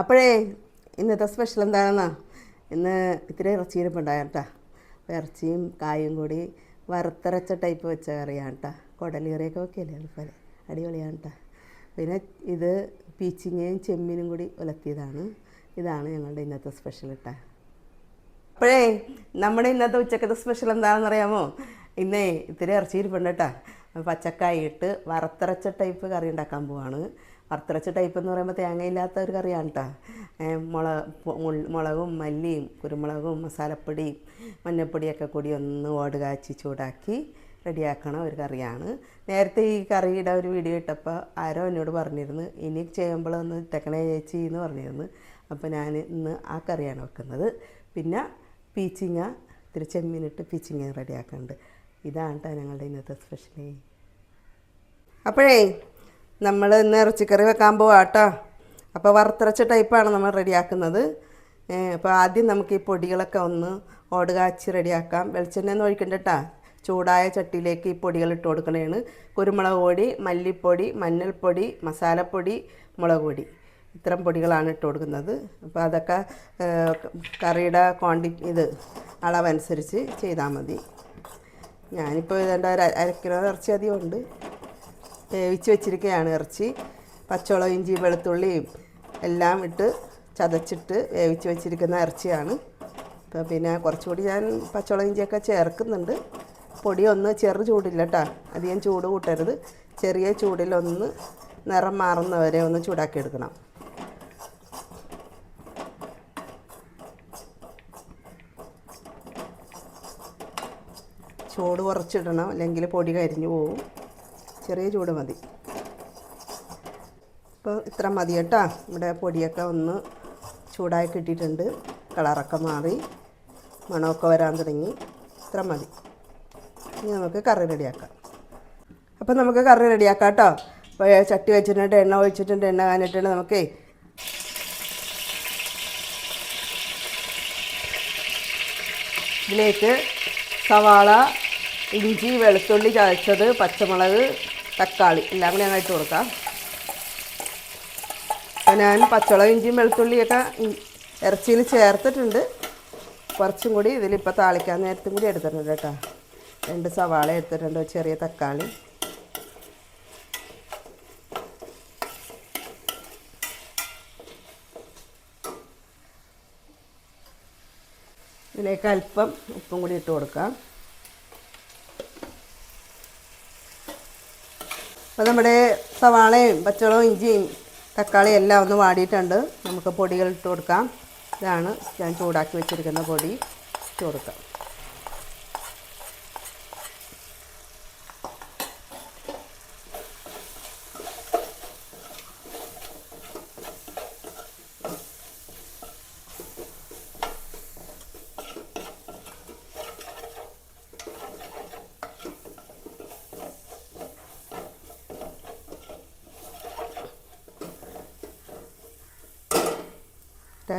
അപ്പോഴേ ഇന്നത്തെ സ്പെഷ്യൽ എന്താണെന്നാ? ഇന്ന് ഇത്തിരി ഇറച്ചിയിരിപ്പുണ്ടായ കേട്ടോ. ഇറച്ചിയും കായും കൂടി വറുത്തരച്ച ടൈപ്പ് വെച്ച കറിയാണ് കേട്ടോ. കുടലുകറിയൊക്കെ വെക്കല്ലേ അതുപോലെ അടിപൊളിയാണ് കേട്ടോ. പിന്നെ ഇത് പീച്ചിങ്ങയും ചെമ്മീനും കൂടി ഉലത്തിയതാണ്. ഇതാണ് ഞങ്ങളുടെ ഇന്നത്തെ സ്പെഷ്യൽ കേട്ടോ. അപ്പോഴേ നമ്മുടെ ഇന്നത്തെ ഉച്ചക്കത്തെ സ്പെഷ്യൽ എന്താണെന്ന് അറിയാമോ? ഇന്നേ ഇത്തിരി ഇറച്ചി ഇരിപ്പുണ്ട് കേട്ടോ. പച്ചക്കായി ഇട്ട് വറുത്തരച്ച ടൈപ്പ് കറി ഉണ്ടാക്കാൻ പോവാണ്. വറുത്തരച്ച ടൈപ്പ് എന്ന് പറയുമ്പോൾ തേങ്ങയില്ലാത്ത ഒരു കറിയാണ് കേട്ടോ മുളക് മുളകും മല്ലിയും കുരുമുളകും മസാലപ്പൊടിയും മഞ്ഞൾപ്പൊടിയൊക്കെ കൂടി ഒന്ന് ഓട് കാച്ചി ചൂടാക്കി റെഡിയാക്കണ ഒരു കറിയാണ്. നേരത്തെ ഈ കറിയുടെ ഒരു വീഡിയോ ഇട്ടപ്പോൾ ആരോ എന്നോട് പറഞ്ഞിരുന്നു ഇനി ചെയ്യുമ്പോൾ ഒന്ന് ചേച്ചി എന്ന് പറഞ്ഞിരുന്നു. അപ്പോൾ ഞാൻ ഇന്ന് ആ കറിയാണ് വെക്കുന്നത്. പിന്നെ പീച്ചിങ്ങ ഇത്തിരി ചെമ്മീനിട്ട് പീച്ചിങ്ങ റെഡിയാക്കുന്നുണ്ട് ഇതാണ് കേട്ടോ ഞങ്ങളുടെ ഇന്നത്തെ സ്പെഷ്യൽ അപ്പോഴേ നമ്മൾ ഇന്ന് ഇറച്ചിക്കറി വെക്കാൻ പോവാ കേട്ടോ അപ്പോൾ വറുത്തരച്ച ടൈപ്പാണ് നമ്മൾ റെഡിയാക്കുന്നത്. അപ്പോൾ ആദ്യം നമുക്ക് ഈ പൊടികളൊക്കെ ഒന്ന് ഓട് കാച്ചി റെഡിയാക്കാം. വെളിച്ചെണ്ണ ഒന്നും ഒഴിക്കണ്ട കേട്ടോ ചൂടായ ചട്ടിയിലേക്ക് ഈ പൊടികൾ ഇട്ട് കൊടുക്കണതാണ് കുരുമുളക് പൊടി മല്ലിപ്പൊടി മഞ്ഞൾപ്പൊടി മസാലപ്പൊടി മുളക് പൊടി. ഇത്തരം പൊടികളാണ് ഇട്ട് കൊടുക്കുന്നത്. അപ്പോൾ അതൊക്കെ കറിയുടെ ക്വാണ്ടിറ്റി ഇത് അളവനുസരിച്ച് ചെയ്താൽ മതി. ഞാനിപ്പോൾ ഇതെന്റെ ഒരു അരക്കിലോ കിലോ ഇറച്ചി അധികം ഉണ്ട്. വേവിച്ച് വെച്ചിരിക്കുകയാണ് ഇറച്ചി. പച്ചമുളക് ഇഞ്ചി വെളുത്തുള്ളിയും എല്ലാം ഇട്ട് ചതച്ചിട്ട് വേവിച്ച് വെച്ചിരിക്കുന്ന ഇറച്ചിയാണ്. അപ്പോൾ പിന്നെ കുറച്ചുകൂടി ഞാൻ പച്ചമുളക് ഇഞ്ചിയൊക്കെ ചേർക്കുന്നുണ്ട്. പൊടി ഒന്ന് ചെറു ചൂടില്ല കേട്ടോ അധികം ചൂട് കൂട്ടരുത്. ചെറിയ ചൂടിലൊന്ന് നിറം മാറുന്നവരെ ഒന്ന് ചൂടാക്കി എടുക്കണം ചൂട് കുറച്ചിടണം. അല്ലെങ്കിൽ പൊടി കരിഞ്ഞു പോവും. ചെറിയ ചൂട് മതി. ഇപ്പോൾ ഇത്ര മതി കേട്ടോ. ഇവിടെ പൊടിയൊക്കെ ഒന്ന് ചൂടായി കിട്ടിയിട്ടുണ്ട്. കളറൊക്കെ മാറി. മണമൊക്കെ വരാൻ തുടങ്ങി. ഇത്ര മതി. ഇനി നമുക്ക് കറി റെഡിയാക്കാം. അപ്പോൾ നമുക്ക് കറി റെഡിയാക്കാം കേട്ടോ. അപ്പോൾ ചട്ടി വെച്ചിട്ടുണ്ട് എണ്ണ ഒഴിച്ചിട്ടുണ്ട് എണ്ണ കാനിട്ടുണ്ട് നമുക്കേ. ഇതിലേക്ക് സവാള ഇഞ്ചി വെളുത്തുള്ളി ചതച്ചത് പച്ചമുളക് തക്കാളി. എല്ലാം കൂടി ഞങ്ങൾ ഇട്ട് കൊടുക്കാം. അപ്പോൾ ഞാൻ പച്ചവളം ഇഞ്ചിയും വെളുത്തുള്ളിയൊക്കെ ഇറച്ചിയിൽ ചേർത്തിട്ടുണ്ട്. കുറച്ചും കൂടി ഇതിലിപ്പോൾ താളിക്കാൻ നേരത്തും കൂടി എടുത്തിട്ടുണ്ട് കേട്ടോ. രണ്ട് സവാള എടുത്തിട്ടുണ്ട് ചെറിയ തക്കാളി. ഇതിലേക്ക് അല്പം ഉപ്പും കൂടി ഇട്ട് കൊടുക്കാം. അപ്പോൾ നമ്മുടെ സവാളയും പച്ചവളവും ഇഞ്ചിയും തക്കാളിയും എല്ലാം ഒന്ന് വാടിയിട്ടുണ്ട്. നമുക്ക് പൊടികൾ ഇട്ട് കൊടുക്കാം. ഇതാണ് ഞാൻ ചൂടാക്കി വെച്ചിരിക്കുന്ന പൊടി. ഇട്ട് കൊടുക്കാം.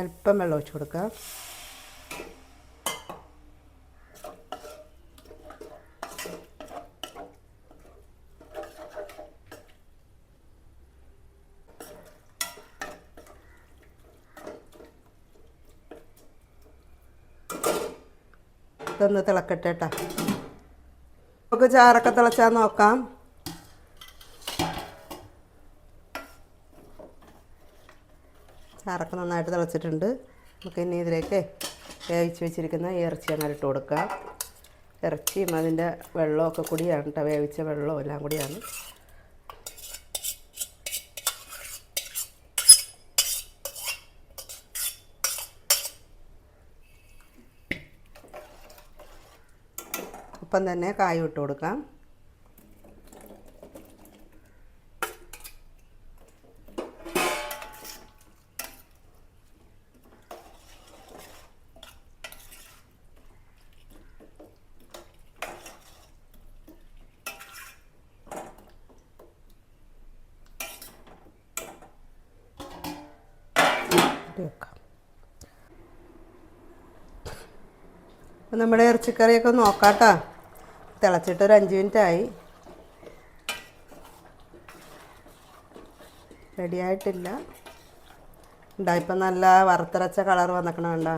അല്പം വെള്ളം ഒഴിച്ച് കൊടുക്കാം. ഇതൊന്ന് തിളക്കട്ടെ കേട്ടോ നമുക്ക് ചാറൊക്കെ തിളച്ചാൽ നോക്കാം. ചാറൊക്കെ നന്നായിട്ട് തിളച്ചിട്ടുണ്ട്. നമുക്ക് ഇനി ഇതിലേക്ക് വേവിച്ച് വെച്ചിരിക്കുന്ന ഇറച്ചി അങ്ങനെ ഇട്ട് കൊടുക്കാം ഇറച്ചിയും അതിന്റെ വെള്ളമൊക്കെ കൂടിയാണ് കേട്ടോ. വേവിച്ച വെള്ളവും എല്ലാം കൂടിയാണ്. ഒപ്പം തന്നെ കായും ഇട്ട് കൊടുക്കാം ഇട്ട് വെക്കാം അപ്പം നമ്മുടെ ഇറച്ചിക്കറിയൊക്കെ നോക്കാട്ടോ. തിളച്ചിട്ട് ഒരു അഞ്ച് മിനിറ്റ് ആയി റെഡി ആയിട്ടില്ല. ഉണ്ടാ ഇപ്പം നല്ല വറുത്തരച്ച കളർ വന്നിക്കണം കണ്ടോ?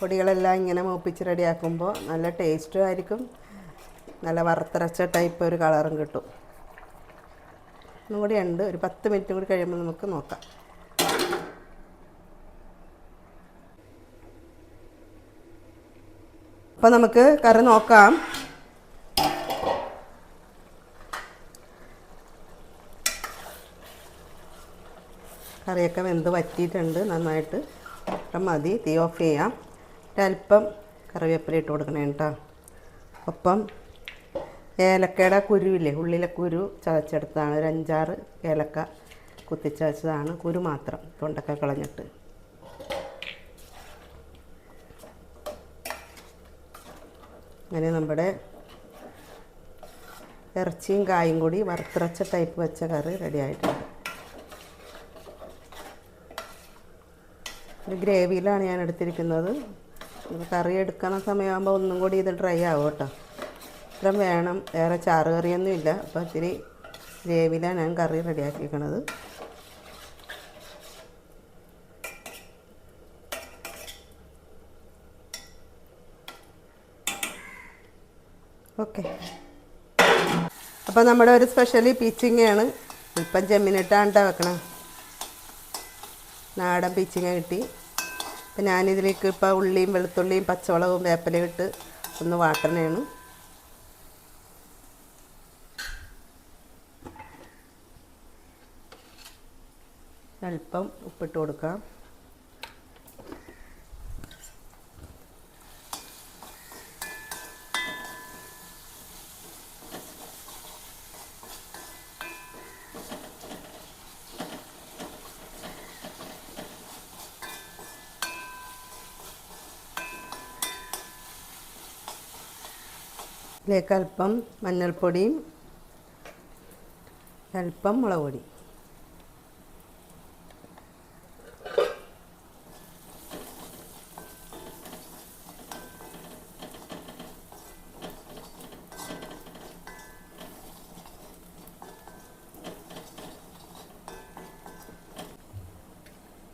പൊടികളെല്ലാം ഇങ്ങനെ മൂപ്പിച്ച് റെഡിയാക്കുമ്പോൾ നല്ല ടേസ്റ്റും ആയിരിക്കും. നല്ല വറുത്തരച്ച ടൈപ്പ് ഒരു കളറും കിട്ടും. ഒന്നും കൂടി ഉണ്ട്. ഒരു പത്ത് മിനിറ്റ് കൂടി കഴിയുമ്പോൾ നമുക്ക് നോക്കാം. അപ്പോൾ നമുക്ക് കറി നോക്കാം. കറിയൊക്കെ വെന്ത് വറ്റിയിട്ടുണ്ട്. നന്നായിട്ട് അപ്പം മതി. തീ ഓഫ് ചെയ്യാം. ഒരല്പം കറിവേപ്പില ഇട്ട് കൊടുക്കണേ കേട്ടോ. ഒപ്പം ഏലക്കയുടെ കുരുവില്ലേ? ഉള്ളിലെ കുരു ചതച്ചെടുത്തതാണ്. ഒരു അഞ്ചാറ് ഏലക്ക കുത്തിച്ചതച്ചതാണ്. കുരു മാത്രം തൊണ്ടൊക്കെ കളഞ്ഞിട്ട്. അങ്ങനെ നമ്മുടെ ഇറച്ചിയും കായും കൂടി വറുത്തിറച്ച ടൈപ്പ് വെച്ച കറി റെഡി ആയിട്ടുണ്ട്. ഒരു ഗ്രേവിയിലാണ് ഞാൻ എടുത്തിരിക്കുന്നത്. കറി എടുക്കുന്ന സമയമാകുമ്പോൾ ഒന്നും കൂടി ഇത് ഡ്രൈ ആവും കേട്ടോ. ഇത്രയും വേണം. വേറെ ചാറ് കറിയൊന്നും ഇല്ല അപ്പോൾ ഇത്തിരി ഗ്രേവിയിലാണ് ഞാൻ കറി റെഡിയാക്കിയിരിക്കണത് ഓക്കെ. അപ്പോൾ നമ്മുടെ ഒരു സ്പെഷ്യലി പീച്ചിങ്ങയാണ് ഇപ്പം ചെമ്മിനിട്ടാണ് കേട്ടോ വെക്കണം. നാടൻ പീച്ചിങ്ങ കിട്ടി. അപ്പം ഞാനിതിലേക്ക് ഇപ്പോൾ ഉള്ളിയും വെളുത്തുള്ളിയും പച്ചമുളകും വേപ്പലയും ഇട്ട് ഒന്ന് വാട്ടണയാണ് അല്പം ഉപ്പിട്ട് കൊടുക്കാം. ഇതിലേക്ക് അല്പം മഞ്ഞൾപ്പൊടിയും അല്പം മുളക് പൊടി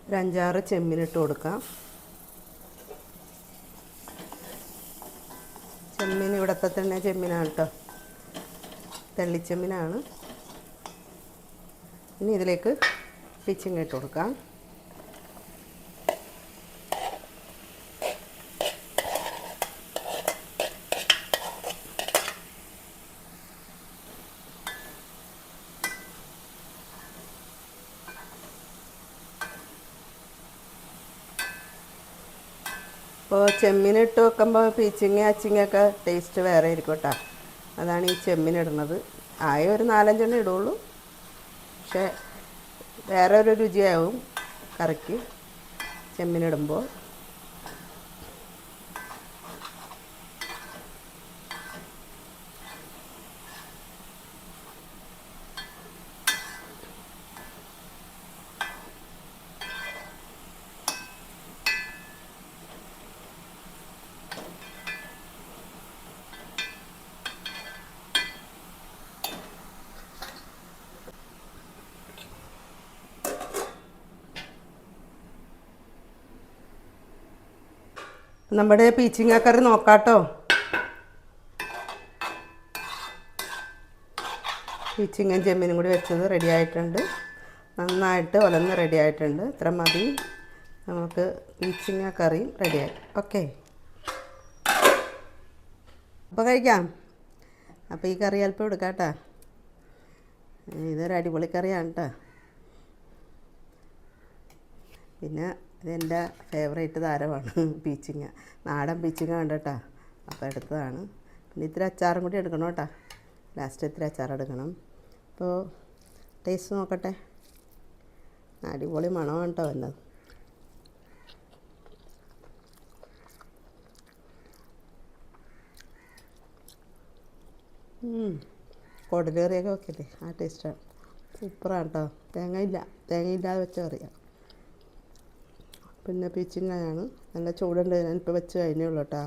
ഒരു അഞ്ചാറ് ചെമ്മീനിട്ട് കൊടുക്കാം. തന്നെ ചെമ്മീനാണ് കേട്ടോ തെള്ളിച്ചെമ്മീനാണ്. ഇനി ഇതിലേക്ക് പിച്ചിങ് ഇട്ട് കൊടുക്കാം. ഇപ്പോൾ ചെമ്മീൻ ഇട്ട് വെക്കുമ്പോൾ പീച്ചിങ്ങ അച്ചിങ്ങയൊക്കെ ടേസ്റ്റ് വേറെ ആയിരിക്കും കേട്ടോ അതാണ് ഈ ചെമ്മീൻ ഇടുന്നത്. ആയ ഒരു നാലഞ്ചെണ്ണം ഇടുള്ളൂ. പക്ഷേ വേറെ ഒരു രുചിയാവും കറിക്ക് ചെമ്മീൻ ഇടുമ്പോൾ. നമ്മുടെ പീച്ചിങ്ങാക്കറി കറി നോക്കാട്ടോ. പീച്ചിങ്ങും ചെമ്മീനും കൂടി വെച്ചത് റെഡി ആയിട്ടുണ്ട്. നന്നായിട്ട് ഒലന്ന് റെഡി ആയിട്ടുണ്ട്. ഇത്ര മതി. നമുക്ക് പീച്ചിങ്ങ കറിയും റെഡിയായി ഓക്കെ അപ്പോൾ കഴിക്കാം. അപ്പോൾ ഈ കറി അല്പം എടുക്കാം കേട്ടോ. ഇതൊരു അടിപൊളി കറിയാണ് കേട്ടോ. പിന്നെ ഇതെന്റെ ഫേവറേറ്റ് താരമാണ് പീച്ചിങ്ങ. നാടൻ പീച്ചിങ്ങ ഉണ്ട് കേട്ടോ അപ്പോൾ എടുത്തതാണ്. പിന്നെ ഇത്തിരി അച്ചാറും കൂടി എടുക്കണം കേട്ടോ. ലാസ്റ്റ് ഇത്തിരി അച്ചാർ എടുക്കണം. അപ്പോൾ ടേസ്റ്റ് നോക്കട്ടെ. അടിപൊളി മണമാണ് കേട്ടോ വന്നത്. കൊടലേറിയൊക്കെ വെക്കില്ലേ? ആ ടേസ്റ്റാണ് സൂപ്പറാണ് കേട്ടോ. തേങ്ങയില്ല. തേങ്ങയില്ലാതെ തേങ്ങ ഇല്ലാതെ വെച്ച കറിയാണ് പിന്നെ പീച്ചിങ്ങയാണ് നല്ല ചൂടുണ്ട്. ഞാനിപ്പോൾ വെച്ച് കഴിഞ്ഞേ ഉള്ളൂ കേട്ടോ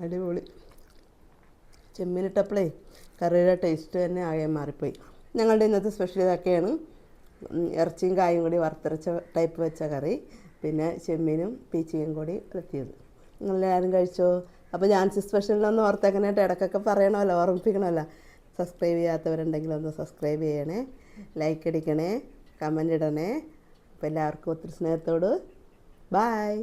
അടിപൊളി. ചെമ്മീനിട്ടപ്പോഴേ കറിയുടെ ടേസ്റ്റ് തന്നെ ആകെ മാറിപ്പോയി. ഞങ്ങളുടെ ഇന്നത്തെ സ്പെഷ്യൽ ഇതൊക്കെയാണ്. ഇറച്ചിയും കായും കൂടി വറുത്തരച്ച ടൈപ്പ് വെച്ച കറി. പിന്നെ ചെമ്മീനും പീച്ചിയും കൂടി എത്തിയത് നിങ്ങളെല്ലാവരും കഴിച്ചോ? അപ്പോൾ ജാൻസി സ്പെഷ്യലിനൊന്ന് ഓർത്തേക്കാനായിട്ട് ഇടയ്ക്കൊക്കെ പറയണമല്ലോ ഓർമ്മിപ്പിക്കണമല്ലോ. സബ്സ്ക്രൈബ് ചെയ്യാത്തവരുണ്ടെങ്കിൽ ഒന്ന് സബ്സ്ക്രൈബ് ചെയ്യണേ ലൈക്ക് അടിക്കണേ കമന്റ് ഇടണേ. അപ്പോൾ എല്ലാവർക്കും ഒത്തിരി സ്നേഹത്തോട്. ബായ്